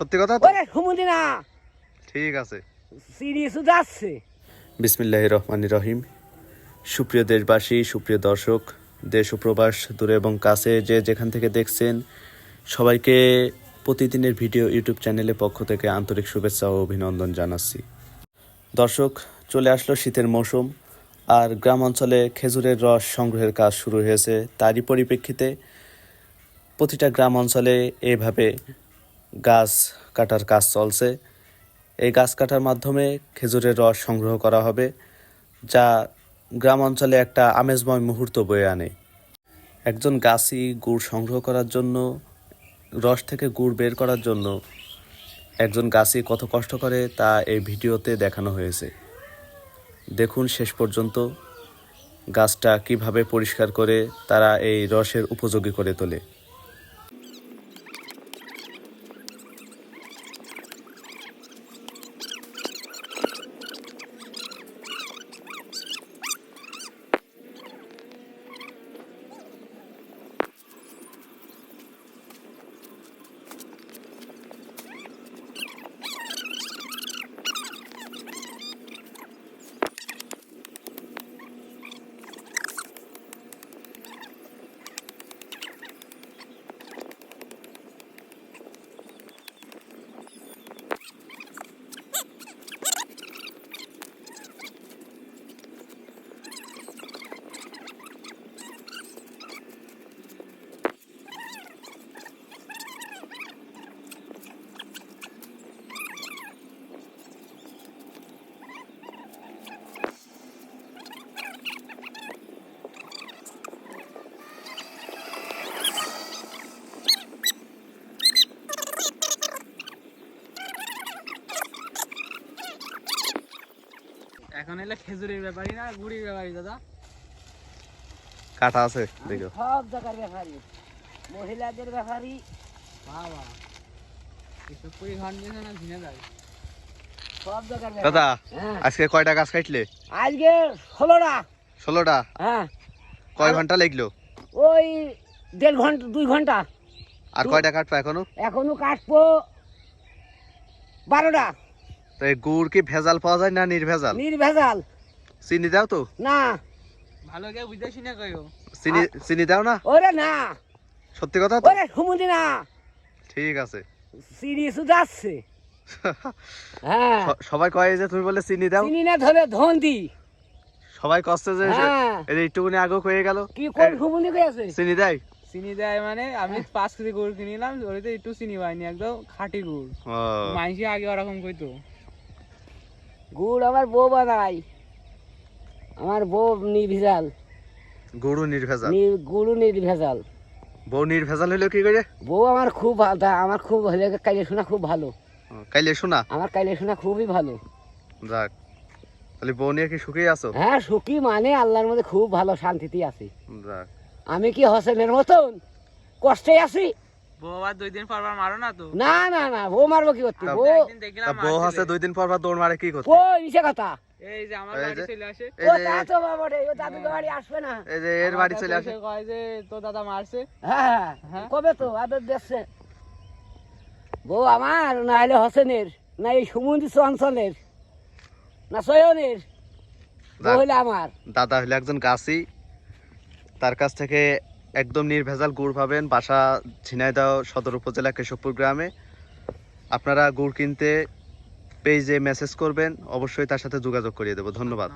সত্যি কথা তো? ওরে সুমন্দি না। ঠিক আছে। সিরিয়াস যাচ্ছে। বিসমিল্লাহ রহমান রহিম। সুপ্রিয় দেশবাসী সুপ্রিয় দর্শক দেশ ও প্রবাস দূরে এবং কাছে যে যেখান থেকে দেখছেন সবাইকে প্রতিদিনের ভিডিও ইউটিউব চ্যানেলের পক্ষ থেকে আন্তরিক শুভেচ্ছা ও অভিনন্দন জানাচ্ছি। দর্শক চলে আসলো শীতের মৌসুম আর গ্রাম অঞ্চলে খেজুরের রস সংগ্রহের কাজ শুরু হয়েছে। তারই পরিপ্রেক্ষিতে প্রতিটা গ্রাম অঞ্চলে এভাবে গাছ কাটার কাজ চলছে। এই গাছ কাটার মাধ্যমে খেজুরের রস সংগ্রহ করা হবে, যা গ্রাম অঞ্চলে একটা আমেজময় মুহূর্ত বয়ে আনে। একজন গাছই গুড় সংগ্রহ করার জন্য, রস থেকে গুড় বের করার জন্য একজন গাছই কত কষ্ট করে তা এই ভিডিওতে দেখানো হয়েছে। দেখুন শেষ পর্যন্ত গাছটা কীভাবে পরিষ্কার করে তারা এই রসের উপযোগী করে তোলে। এখন এলে খেজুরের ব্যাপারই না গুড়ির ব্যাপারই দাদা। কাটা আছে দেখো। সব জায়গার ব্যাপারই মহিলাদের ব্যাপারই। বাবা এসব না ঝিনে যায়। সব জায়গার দাদা হ্যাঁ। আজকে কয়টা গাছ কাটলে? আজকে ষোলোটা। ষোলোটা? হ্যাঁ। কয় ঘণ্টা লাগল? ওই দেড় ঘণ্টা দুই ঘণ্টা। আর কয়টা কাটবো এখনও? এখনও কাটবো বারোটা। তো এই গুড় কি ভেজাল পাওয়া যায় না নির্ভেজাল? নির্ভেজাল। চিনি দাও তো। না। ভালো শুনে কইও। চিনি চিনি দাও না? ওরে না। সত্যি কথা তো? ওরে সুমন্দি না। ঠিক আছে। যাচ্ছে হ্যাঁ সবাই কয় যে তুমি বলে চিনি দাও? চিনি না ধরে ধন্দি সবাই কষ্টে যে হ্যাঁ। এই একটুখানি আগে হয়ে গেল। কি কোন সুমন্দি কয়েছে চিনি দেয়? চিনি দেয় মানে আমি পাঁচ কেজি গুড় কিনিলাম ওইতে একটু চিনি পাইনি একদম খাঁটি গুড়। ও, মাইসি আগে ওরকম কইতো। গুড় আমার বউ বানাই আমার বউ নির্ভেজাল। গুড়ও নির্ভেজাল? নির- গুড়ও নির্ভেজাল। বউ নির্ভেজাল হইল কি করে? বউ আমার খুব ভালো আমার খুব হলে কাইলে শোনা খুব ভালো। কাইলে শোনা? আমার কাইলে শোনা খুবই ভালো। যাক তাহলে বউ নিয়ে কি সুখেই আছো? হ্যাঁ সুখী মানে আল্লাহর মধ্যে খুব ভালো শান্তিতে আছি। যাক। আমি কি হোসেনের মতন কষ্টে আছি? দুই দিন পর পর মারো না তো? না না না বউ মারবো কি করতে? তা বউ একদিন তা দেখলাম বউ মারছিলে। আছে দুই দিন পর পর মারে কি করতে কই মিশে কথা? এই যে আমার বাড়ি চলে আসে। ও তা তো বাবা রে ও দাদুকে বাড়ি আসবে না। এই যে এর বাড়ি চলে আসে। কয় যে তো দাদা মারছে? হ্যাঁ? কবে তো? আদর দেখছে বউ আমার না হলে হোসেনের না এই সুমন্দি অঞ্চলের না সয়নের। বউ হলে আমার। দাদা হলো একজন গাছি তার কাছ থেকে একদম নির্ভেজাল গুড় পাবেন। বাসা ঝিনাইদহ সদর উপজেলা কেশবপুর গ্রামে। আপনারা গুড় কিনতে পেজে মেসেজ করবেন, অবশ্যই তার সাথে যোগাযোগ করিয়ে দেবো। ধন্যবাদ।